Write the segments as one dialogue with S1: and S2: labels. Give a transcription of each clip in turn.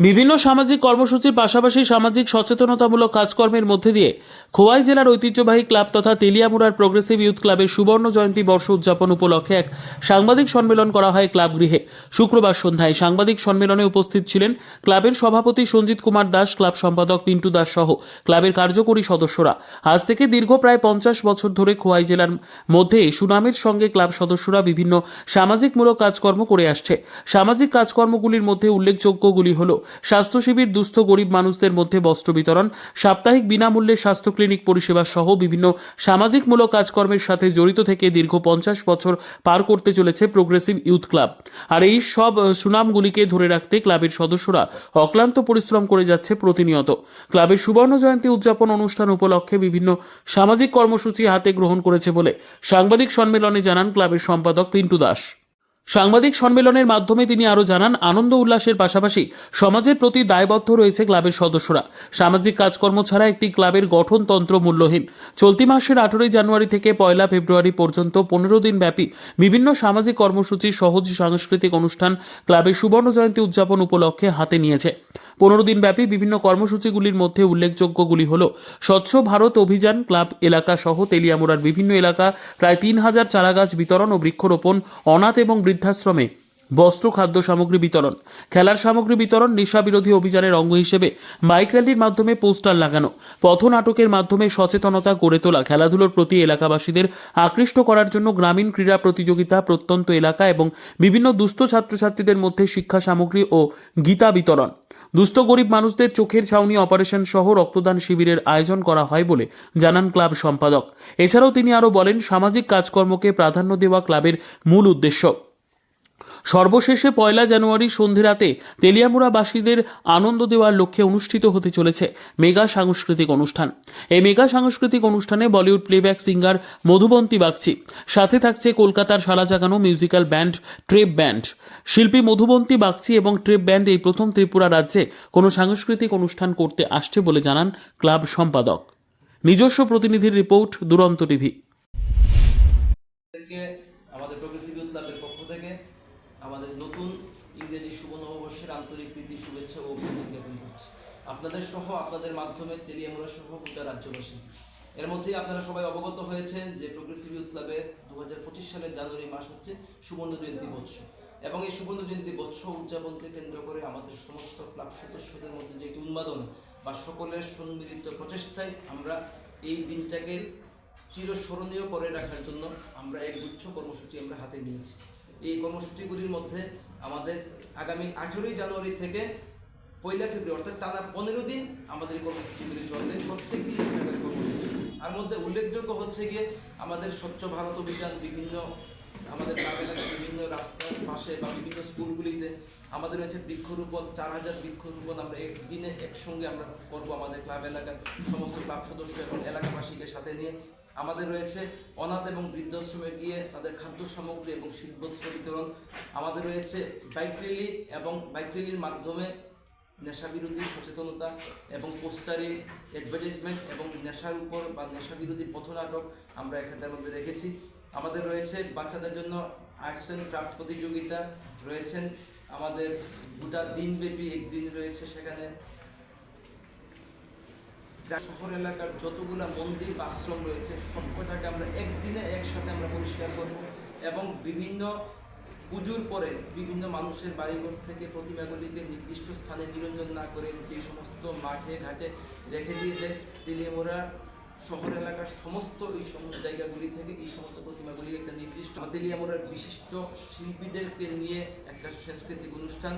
S1: বিভিন্ন সামাজিক কর্মসূচির পাশাপাশি সামাজিক সচেতনতামূলক কাজকর্মের মধ্যে দিয়ে খোয়াই জেলার ঐতিহ্যবাহী ক্লাব তথা তেলিয়ামুড়ার প্রোগ্রেসিভ ইউথ ক্লাবের সুবর্ণ জয়ন্তী বর্ষ উদযাপন উপলক্ষে এক সাংবাদিক সম্মেলন করা হয় ক্লাব গৃহে শুক্রবার সন্ধ্যায় সাংবাদিক সম্মেলনে উপস্থিত ছিলেন ক্লাবের সভাপতি সঞ্জিত কুমার দাস, ক্লাব সম্পাদক পিন্টু দাস সহ ক্লাবের কার্যকরী সদস্যরা। আজ থেকে দীর্ঘ প্রায় পঞ্চাশ বছর ধরে খোয়াই জেলার মধ্যে সুনামের সঙ্গে ক্লাব সদস্যরা বিভিন্ন সামাজিকমূলক কাজকর্ম করে আসছে। সামাজিক কাজকর্মগুলির মধ্যে উল্লেখযোগ্যগুলি হল স্বাস্থ্য শিবির দুস্থ গরিব মানুষদের মধ্যে বস্ত্র বিতরণ, সাপ্তাহিক বিনামূল্যে স্বাস্থ্য ক্লিনিক পরিষেবা সহ বিভিন্ন সামাজিকমূলক কাজকর্মের সাথে জড়িত থেকে দীর্ঘ পঞ্চাশ বছর পার করতে চলেছে প্রোগ্রেসিভ ইউথ ক্লাব। আর এই সব সুনামগুলিকে ধরে রাখতে ক্লাবের সদস্যরা অক্লান্ত পরিশ্রম করে যাচ্ছে প্রতিনিয়ত। ক্লাবের সুবর্ণ জয়ন্তী উদযাপন অনুষ্ঠান উপলক্ষে বিভিন্ন সামাজিক কর্মসূচি হাতে গ্রহণ করেছে বলে সাংবাদিক সম্মেলনে জানান ক্লাবের সম্পাদক পিন্টু দাস। সাংবাদিক সম্মেলনের মাধ্যমে তিনি আরও জানান, আনন্দ উল্লাসের পাশাপাশি সমাজের প্রতি দায়বদ্ধ রয়েছে ক্লাবের সদস্যরা। সামাজিক কাজকর্ম ছাড়া একটি ক্লাবের গঠনতন্ত্র মূল্যহীন। চলতি মাসের আঠেরোই জানুয়ারি থেকে পয়লা ফেব্রুয়ারি পর্যন্ত পনেরো দিন ব্যাপী বিভিন্ন সামাজিক কর্মসূচি, সহজ সাংস্কৃতিক অনুষ্ঠান ক্লাবের সুবর্ণ জয়ন্তী উদযাপন উপলক্ষে হাতে নিয়েছে। পনেরো দিন ব্যাপী বিভিন্ন কর্মসূচিগুলির মধ্যে উল্লেখযোগ্যগুলি হল, স্বচ্ছ ভারত অভিযান, ক্লাব এলাকা সহ তেলিয়ামুড়ার বিভিন্ন এলাকা, প্রায় তিন হাজার চারাগাছ বিতরণ ও বৃক্ষরোপণ, অনাথ এবং বৃদ্ধাশ্রমে বস্ত্র, খাদ্য সামগ্রী বিতরণ। খেলার সামগ্রী বিতরণ নেশা বিরোধী অভিযানের অঙ্গ হিসেবে বাইক র্যালির মাধ্যমে পোস্টার লাগানো পথনাটকের মাধ্যমে সচেতনতা গড়ে তোলা, খেলাধুলোর প্রতি এলাকাবাসীদের আকৃষ্ট করার জন্য গ্রামীণ ক্রীড়া প্রতিযোগিতা, প্রত্যন্ত এলাকা এবং বিভিন্ন দুস্থ ছাত্রছাত্রীদের মধ্যে শিক্ষা সামগ্রী ও গীতা বিতরণ। দুস্থ গরিব মানুষদের চোখের ছাউনি অপারেশন সহ রক্তদান শিবিরের আয়োজন করা হয় বলে জানান ক্লাব সম্পাদক। এছাড়াও তিনি আরও বলেন, সামাজিক কাজকর্মকে প্রাধান্য দেওয়া ক্লাবের মূল উদ্দেশ্য। সর্বশেষে পয়লা জানুয়ারি সন্ধে রাতে তেলিয়ামুড়াবাসীদের আনন্দ দেওয়ার লক্ষ্যে অনুষ্ঠিত হতে চলেছে মেগা সাংস্কৃতিক অনুষ্ঠান। এই মেগা সাংস্কৃতিক অনুষ্ঠানে বলিউড প্লেব্যাক সিঙ্গার মধুবন্তী বাগচি, সাথে থাকছে কলকাতার সালা জাগানো মিউজিক্যাল ব্যান্ড ট্রেপ ব্যান্ড। শিল্পী মধুবন্তী বাগচি এবং ট্রেপ ব্যান্ড এই প্রথম ত্রিপুরা রাজ্যে কোনো সাংস্কৃতিক অনুষ্ঠান করতে আসছে বলে জানান ক্লাব সম্পাদক। নিজস্ব প্রতিনিধির রিপোর্ট দুরন্ত টিভি
S2: থেকে আমাদের প্রগ্রেসিভ ইউথ ক্লাবের পক্ষ থেকে আমাদের নতুন ইংরেজি শুভ নববর্ষের আন্তরিক প্রীতি, শুভেচ্ছা ও অভিনন্দন জ্ঞাপন করছি আপনাদের সহ আপনাদের মাধ্যমে তেলিয়ামুড়া সহ গোটা রাজ্যবাসী। এর মধ্যেই আপনারা সবাই অবগত হয়েছেন যে প্রগ্রেসিভ ইউথ ক্লাবের দু হাজার পঁচিশ সালের জানুয়ারি মাস হচ্ছে সুবর্ণ জয়ন্তী বৎস এবং এই সুবর্ণ জয়ন্তী বৎস উদযাপনকে কেন্দ্র করে আমাদের সমস্ত ক্লাব সদস্যদের মধ্যে যে একটি উন্মাদনা বা সকলের সম্মিলিত প্রচেষ্টায় আমরা এই দিনটাকে চিরস্মরণীয় করে রাখার জন্য আমরা এক গুচ্ছ কর্মসূচি আমরা হাতে নিয়েছি। এই কর্মসূচিগুলির মধ্যে আমাদের আগামী আঠেরোই জানুয়ারি থেকে পয়লা ফেব্রুয়ারি, অর্থাৎ টানা পনেরো দিন আমাদের কর্মসূচিগুলি চলবে। প্রত্যেক দিন কর্মসূচি। তার মধ্যে উল্লেখযোগ্য হচ্ছে গিয়ে আমাদের স্বচ্ছ ভারত অভিযান বিভিন্ন আমাদের বিভিন্ন রাস্তার পাশে বা বিভিন্ন স্কুলগুলিতে আমাদের রয়েছে বৃক্ষরোপণ, চার হাজার বৃক্ষরোপণ আমরা একদিনে একসঙ্গে আমরা করব আমাদের ক্লাব এলাকার সমস্ত ক্লাব সদস্য এবং এলাকাবাসীকে সাথে নিয়ে। আমাদের রয়েছে অনাথ এবং বৃদ্ধাশ্রমে গিয়ে তাদের খাদ্য সামগ্রী এবং শীতবস্ত্র বিতরণ। আমাদের রয়েছে বাইক র্যালি এবং বাইক র্যালির মাধ্যমে নেশা বিরোধী সচেতনতা এবং পোস্টারিং অ্যাডভার্টাইজমেন্ট এবং নেশার উপর বা নেশা বিরোধী পথনাটক আমরা এখানটার মধ্যে রেখেছি। আমাদের রয়েছে বাচ্চাদের জন্য আর্টস অ্যান্ড ক্রাফট প্রতিযোগিতা, রয়েছেন আমাদের গোটা দিনব্যাপী একদিন রয়েছে সেখানে। শহর এলাকার যতগুলো মন্দির আশ্রম রয়েছে, সবকটাকে আমরা একদিনে একসাথে আমরা পরিষ্কার করব এবং বিভিন্ন পুজোর পরে বিভিন্ন মানুষের বাড়িঘর থেকে প্রতিমাগুলিকে নির্দিষ্ট স্থানে নিরঞ্জন না করে যে সমস্ত মাঠে, ঘাটে রেখে দিয়ে দেয় তেলিয়ামোড়া শহর এলাকার সমস্ত এই সমস্ত জায়গাগুলি থেকে এই সমস্ত প্রতিমাগুলি একটা নির্দিষ্ট তেলিয়ামোড়ার বিশিষ্ট শিল্পীদেরকে নিয়ে একটা সাংস্কৃতিক অনুষ্ঠান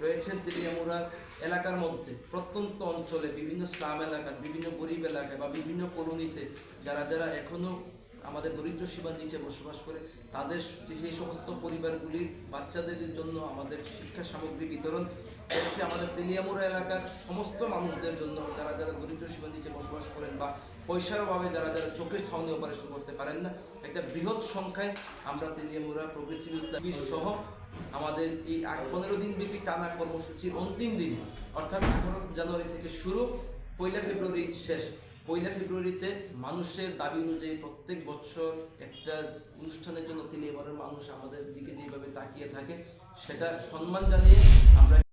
S2: রয়েছেন তেলিয়ামোড়ার এলাকার মধ্যে। প্রত্যন্ত অঞ্চলে বিভিন্ন স্লাম এলাকার বিভিন্ন গরিব এলাকায় বা বিভিন্ন কলোনিতে যারা যারা এখনও আমাদের দরিদ্র সীমার নিচে বসবাস করে, তাদের সেই সমস্ত পরিবারগুলির বাচ্চাদের জন্য আমাদের শিক্ষা সামগ্রী বিতরণ হচ্ছে আমাদের তেলিয়ামুড়া এলাকার সমস্ত মানুষদের জন্য, যারা যারা দরিদ্র সীমার নিচে বসবাস করেন বা পয়সার অভাবে যারা যারা চোখের ছাউনি অপারেশন করতে পারেন না, একটা বৃহৎ সংখ্যায় আমরা তেলিয়ামুড়া প্রগ্রেসিভ সহ আমাদের এই পনেরো দিন ব্যাপী টানা কর্মসূচির অন্তিম দিন, অর্থাৎ আঠারো জানুয়ারি থেকে শুরু, পয়লা ফেব্রুয়ারি শেষ। পয়লা ফেব্রুয়ারিতে মানুষের দাবি অনুযায়ী প্রত্যেক বছর একটা অনুষ্ঠানের জন্য তিনি এবারের মানুষ আমাদের দিকে যেভাবে তাকিয়ে থাকে সেটা সম্মান জানিয়ে আমরা